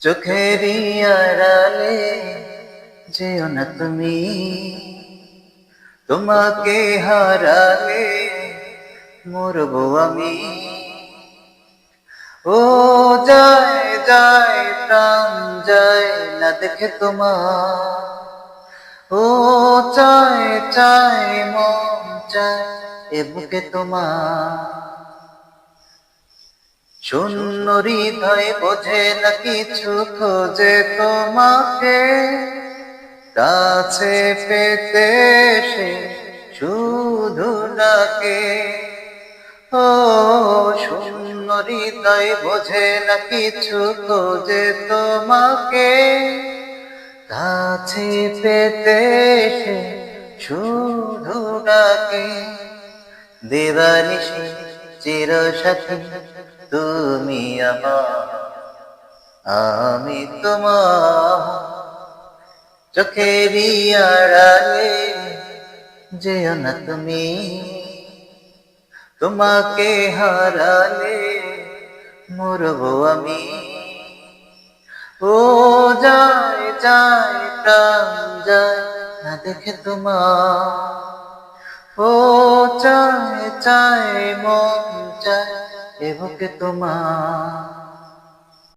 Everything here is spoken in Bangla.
চোখেরই আড়ালে যেও না তুমি। তোমাকে হারালে মরবো আমি। ও যায় যায়, প্রাণ যায় না দেখে তোমার। ও চায় চায়, মন চায় এ বুকে তোমার। শূন্য হৃদয় বোঝে না কিছু খোঁজে তোমাকে। কাছে পেতে সে শুধু ডাকে। ও শূন্য হৃদয় বোঝে না কিছু খোঁজে তোমাকে। কাছে পেতে সে শুধু ডাকে। দেবানিশি চির সাথী তুমি আমার, আমি তোমার। চোখেরই আড়ালে যেও না তুমি, তোমাকে হারালে মরবো আমি। ও যায় যায়, প্রাণ যায়, না দেখে তোমার। চায় মন চায় এ বুকে তোমার